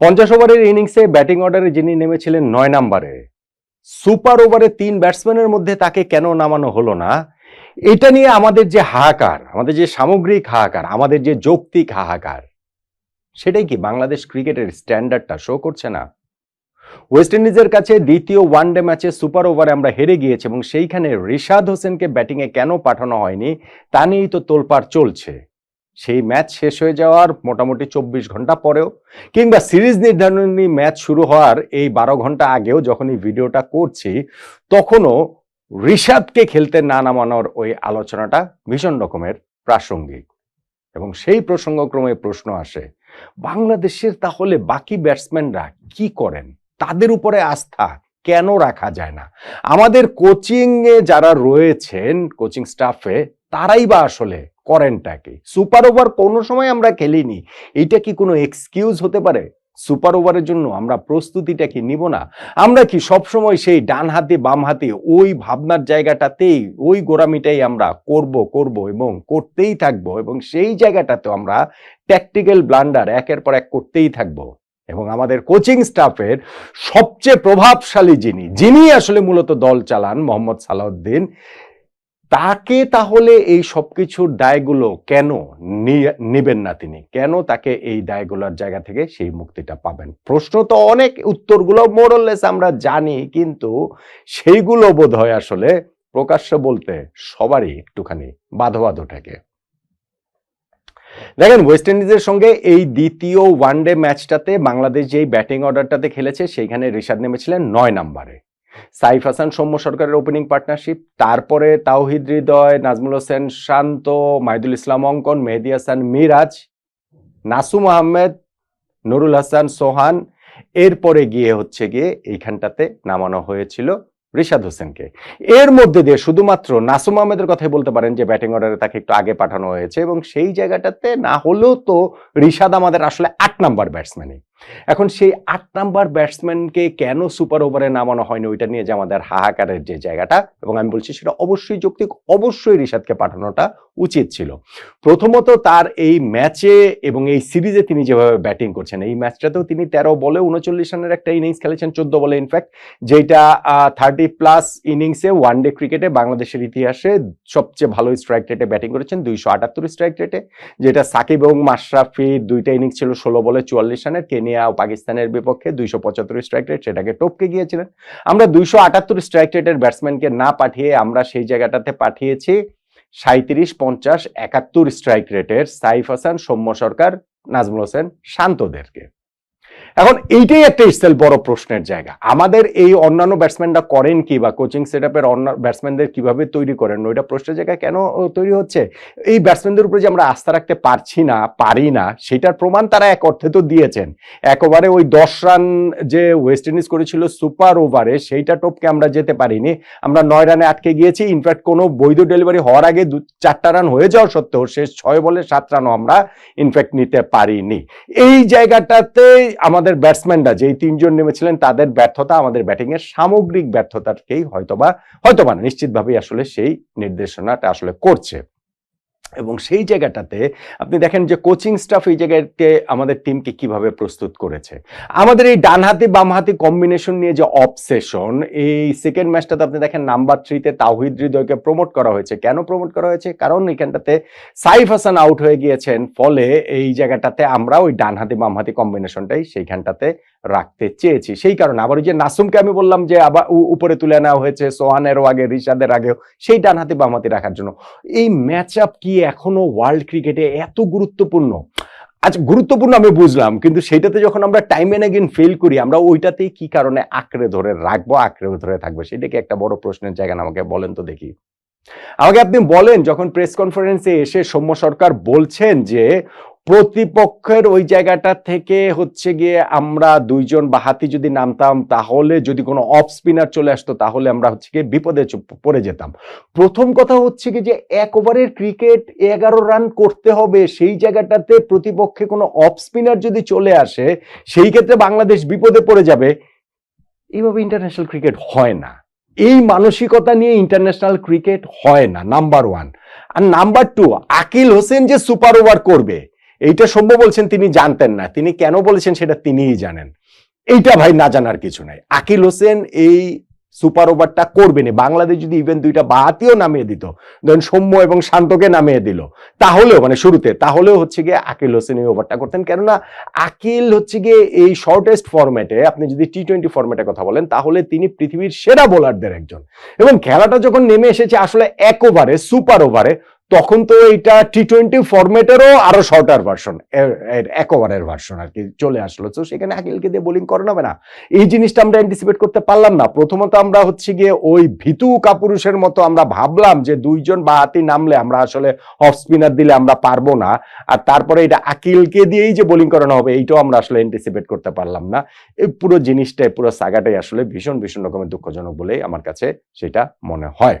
পঞ্চাশ ওভারের ইনিংসে ব্যাটিং অর্ডারে যিনি নেমেছিলেন নয় নম্বরে, সুপার ওভারে তিন ব্যাটসম্যানের মধ্যে তাকে কেন নামানো হলো না? এটা নিয়ে আমাদের যে হাহাকার, আমাদের যে সামগ্রিক হাহাকার, আমাদের যে যৌক্তিক হাহাকার, সেটাই কি বাংলাদেশ ক্রিকেটের স্ট্যান্ডার্ডটা শো করছে না? ওয়েস্ট ইন্ডিজের কাছে দ্বিতীয় ওয়ানডে ম্যাচে সুপার ওভারে আমরা হেরে গিয়েছি এবং সেইখানে রিশাদ হোসেনকে ব্যাটিংয়ে কেন পাঠানো হয়নি, তা নিয়েই তো তোলপাড় চলছে। সেই ম্যাচ শেষ হয়ে যাওয়ার মোটামুটি চব্বিশ ঘণ্টা পরেও, কিংবা সিরিজ নির্ধারণী ম্যাচ শুরু হওয়ার এই বারো ঘণ্টা আগেও যখন এই ভিডিওটা করছি, তখনও ঋষাদকে খেলতে না নামানোর ওই আলোচনাটা ভীষণ রকমের প্রাসঙ্গিক। এবং সেই প্রসঙ্গক্রমে প্রশ্ন আসে, বাংলাদেশের তাহলে বাকি ব্যাটসম্যানরা কি করেন? তাদের উপরে আস্থা কেন রাখা যায় না? আমাদের কোচিং এ যারা রয়েছেন, কোচিং স্টাফে তারাই বা আসলে করেনটা কি? সুপার ওভার কোনো সময় আমরা খেলিনি। এইটা কি কোনো এক্সকিউজ হতে পারে? সুপার ওভারের জন্য আমরা প্রস্তুতিটা কি নিব না? আমরা কি সবসময় সেই ডান হাতে, বাম হাতে ওই ভাবনার জায়গাটাতেই, ওই গোড়ামিটাই আমরা করব করব এবং করতেই থাকব এবং সেই জায়গাটাতেও আমরা ট্যাকটিক্যাল ব্লান্ডার একের পর এক করতেই থাকব। এবং আমাদের কোচিং স্টাফের সবচেয়ে প্রভাবশালী যিনি যিনি আসলে মূলত দল চালান মোহাম্মদ সালাউদ্দিন তাকে তাহলে এই সবকিছুর দায়গুলো কেন নিবেন না তিনি? কেন তাকে এই দায়গুলোর জায়গা থেকে সেই মুক্তিটা পাবেন? প্রশ্ন তো অনেক, উত্তরগুলো মোরলেস আমরা জানি, কিন্তু সেইগুলো বোধ হয় আসলে প্রকাশ্য বলতে সবারই একটুখানি বাধো বাধো থাকে। দেখেন ওয়েস্ট ইন্ডিজের সঙ্গে এই দ্বিতীয় ওয়ানডে ম্যাচটাতে বাংলাদেশ যেই ব্যাটিং অর্ডারটাতে খেলেছে, সেইখানে রিশাদ নেমেছিলেন নয় নম্বরে সাইফ হাসান সৌম্য সরকারের ওপেনিং পার্টনারশিপ তারপরে তাওহিদ হৃদয়, নাজমুল হোসেন শান্ত মাহিদুল ইসলাম অঙ্কন, মেহেদি হাসান মিরাজ, নাসুম আহমেদ, নুরুল হাসান সোহান, এরপরে গিয়ে হচ্ছে গিয়ে এইখানটাতে নামানো হয়েছিল রিশাদ হোসেনকে। এর মধ্যে দিয়ে শুধুমাত্র নাসুম আহমেদের কথাই বলতে পারেন যে ব্যাটিং অর্ডারে তাকে একটু আগে পাঠানো হয়েছে এবং সেই জায়গাটাতে না হলেও তো রিশাদ আমাদের আসলে আট নাম্বার ব্যাটসম্যানই এখন সেই আট নাম্বার ব্যাটসম্যানকে কেন সুপার ওভারে নামানো হয়নি, ওইটা নিয়ে যে আমাদের হাহাকারের যে জায়গাটা, এবং আমি বলছি সেটা অবশ্যই যৌক্তিক, অবশ্যই রিশাদকে পাঠানোটা উচিত ছিল। প্রথমত তার এই ম্যাচে এবং এই সিরিজে তিনি যেভাবে ব্যাটিং করছেন, এই ম্যাচটাতেও তিনি তেরো বলে উনচল্লিশ রানের একটা ইনিংস খেলেছেন, চোদ্দ বলে ইনফ্যাক্ট যেটা থার্টি প্লাস ইনিংসে ওয়ানডে ক্রিকেটে বাংলাদেশের ইতিহাসে সবচেয়ে ভালো স্ট্রাইক রেটে ব্যাটিং করেছেন, দুইশো আটাত্তর স্ট্রাইক রেটে যেটা সাকিব এবং মাশরাফির দুইটা ইনিংস ছিল ষোলো বলে চুয়াল্লিশ রানের কেনিয়া ও পাকিস্তানের বিপক্ষে দুইশো পঁচাত্তর স্ট্রাইক রেট সেটাকে টপকে গিয়েছিলেন আমরা দুইশো আটাত্তর স্ট্রাইক রেটের ব্যাটসম্যানকে না পাঠিয়ে আমরা সেই জায়গাটাতে পাঠিয়েছি। সাঁত্রিশ পঞ্চাশ, একাত্তর স্ট্রাইক রেটের সাইফ হাসান, সৌম্য সরকার, নাজমুল হোসেন শান্তদেরকে। এখন এইটাই একটা ইসেল বড় প্রশ্নের জায়গা। আমাদের এই অন্যান্য ব্যাটসম্যানরা করেন কি বা কোচিং সেট আপের অন্য ব্যাটসম্যানদের কীভাবে তৈরি করেন? ওইটা প্রশ্নের জায়গায় কেন তৈরি হচ্ছে? এই ব্যাটসম্যানদের উপরে যে আমরা আস্থা রাখতে পারছি না, পারি না, সেটার প্রমাণ তারা এক অর্থে তো দিয়েছেন। একবারে ওই দশ রান যে ওয়েস্ট ইন্ডিজ করেছিল সুপার ওভারে, সেইটা টপকে আমরা যেতে পারিনি। আমরা নয় রানে আটকে গিয়েছি। ইনফ্যাক্ট কোনো বৈধ ডেলিভারি হওয়ার আগে দু, চারটা রান হয়ে যাওয়া সত্ত্বেও শেষ ছয় বলে সাত রানও আমরা ইনফ্যাক্ট নিতে পারিনি। এই জায়গাটাতে আমাদের ব্যাটসম্যানরা যেই তিনজন নেমেছিলেন, তাদের ব্যর্থতা, আমাদের ব্যাটিংয়ের সামগ্রিক ব্যর্থতাকেই হয়তোবা হয়তোবা নিশ্চিতভাবেই আসলে সেই নির্দেশনাটা আসলে করছে। এবং সেই জায়গাটাতে আপনি দেখেন যে কোচিং স্টাফ এই জায়গাতে আমাদের টিমকে কীভাবে প্রস্তুত করেছে। আমাদের এই ডান হাতে বাম হাতে কম্বিনেশন নিয়ে যে অবসেশন এই সেকেন্ড ম্যাচটাতে আপনি দেখেন নাম্বার থ্রিতে তাওহিদ হৃদয়কে প্রমোট করা হয়েছে। কেন প্রমোট করা হয়েছে? কারণ এখানটাতে সাইফ হাসান আউট হয়ে গিয়েছেন। ফলে এই জায়গাটাতে আমরা ওই ডান হাতে বাম হাতে কম্বিনেশনটাই সেইখানটাতে রাখতে চেয়েছি। সেই কারণে আবার ওই যে নাসুমকে আমি বললাম যে আবার উপরে তুলে নেওয়া হয়েছে সোহানেরও আগে, রিশাদের আগেও, সেই ডান হাতে বাম হাতে রাখার জন্য। এই ম্যাচ আপ কি এখনও ওয়ার্ল্ড ক্রিকেটে এত গুরুত্বপূর্ণ? আচ্ছা গুরুত্বপূর্ণ আমি বুঝলাম, কিন্তু সেইটাতে যখন আমরা টাইম এন্ড এগেন ফেল করি, আমরা ওইটাতেই কি কারণে আঁকড়ে ধরে রাখব আঁকড়ে ধরে থাকব? সেটাকে একটা বড় প্রশ্নের জায়গা আমাকে বলেন তো দেখি। আমাকে আপনি বলেন, যখন প্রেস কনফারেন্সে এসে সৌম্য সরকার বলছেন যে প্রতিপক্ষের ওই জায়গাটা থেকে হচ্ছে গিয়ে আমরা দুইজন বাহাতি যদি নামতাম, তাহলে যদি কোনো অফ স্পিনার চলে আসতো, তাহলে আমরা হচ্ছে গিয়ে বিপদে পড়ে যেতাম। প্রথম কথা হচ্ছে কি যে এক ওভারের ক্রিকেট এগারো রান করতে হবে, সেই জায়গাটাতে প্রতিপক্ষে কোনো অফ স্পিনার যদি চলে আসে, সেই ক্ষেত্রে বাংলাদেশ বিপদে পড়ে যাবে। এইভাবে ইন্টারন্যাশনাল ক্রিকেট হয় না। এই মানসিকতা নিয়ে ইন্টারন্যাশনাল ক্রিকেট হয় না নাম্বার ওয়ান আর নাম্বার টু আকিল হোসেন যে সুপার ওভার করবে এইটা সৌম্য বলছেন তিনি জানতেন না। তিনি কেন বলেছেন সেটা তিনিই জানেন। এইটা ভাই না জানার কিছু নাই। আকিল হোসেন এই সুপার ওভারটা করবে না বাংলাদেশ যদি ইভেন দুইটা বাহাতিও নামিয়ে দিত, ধরেন সৌম্য এবং শান্তকে নামিয়ে দিল, তাহলেও মানে শুরুতে, তাহলেও হচ্ছে গিয়ে আকিল হোসেন এই ওভারটা করতেন। কেননা আকিল হচ্ছে গিয়ে এই শর্টেস্ট ফরম্যাটে আপনি যদি টি টোয়েন্টি ফরম্যাটে কথা বলেন, তাহলে তিনি পৃথিবীর সেরা বোলারদের একজন। এবং খেলাটা যখন নেমে এসেছে আসলে এক ওভারে সুপার ওভারে তখন তো এটা টি টোয়েন্টি ফরম্যাটেরও আরও শর্টার ভার্সন এক ওভারের ভার্সন আর কি চলে আসলো। তো সেখানে আকিলকে দিয়ে বোলিং করানো হবে না। এই জিনিসটা আমরা অ্যান্টিসিপেট করতে পারলাম না। প্রথমত আমরা হচ্ছে গিয়ে ওই ভিতু কাপুরুষের মতো আমরা ভাবলাম যে দুইজন বা হাতি নামলে আমরা আসলে অফ স্পিনার দিলে আমরা পারব না। আর তারপরে এটা আকিলকে দিয়েই যে বোলিং করানো হবে, এইটাও আমরা আসলে অ্যান্টিসিপেট করতে পারলাম না। এই পুরো জিনিসটাই, পুরো সাগাটাই আসলে ভীষণ ভীষণ রকমের দুঃখজনক বলেই আমার কাছে সেটা মনে হয়।